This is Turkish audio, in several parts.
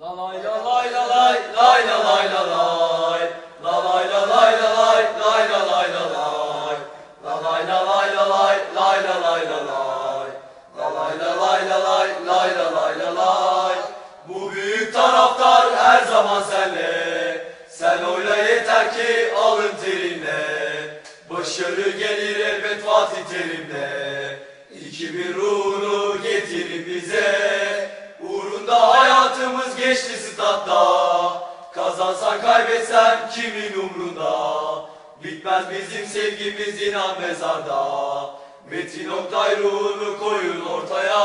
La la la la la La la la la la La la la la la Bu büyük taraftar her zaman senle. Sen oyla yeter alın terinle Başarı gelir elbet Fatih Terim'le. 2000 ruhunu statta Kazansan kaybetsen kimin umrunda Bitmez bizim sevgimiz inan mezarda Metin Oktay ruhunu koyun ortaya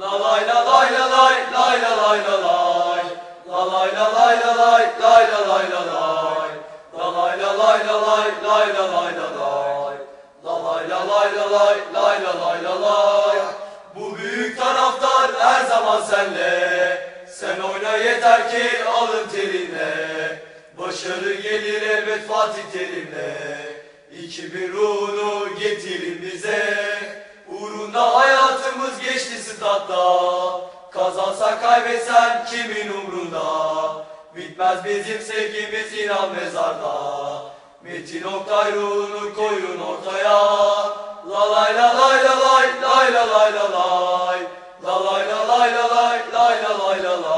La lay la lay la lay lay la lay la lay La lay la lay la lay lay la lay la lay La lay la lay la lay lay la lay la lay La lay la lay la lay lay la lay la lay Bu büyük taraftar her zaman senle yeter ki alın terinle Başarı gelir elbet Fatih Terim'le 2000 ruhunu getirin bize. Uğrunda hayatımız geçti statta. Kazansak kaybetsen kimin umrunda? Bitmez bizim sevgimiz inan mezarda. Metin Oktay ruhunu koyun ortaya. La lay la lay la lay lay la lay la lay. La lay la lay la lay lay la lay la lay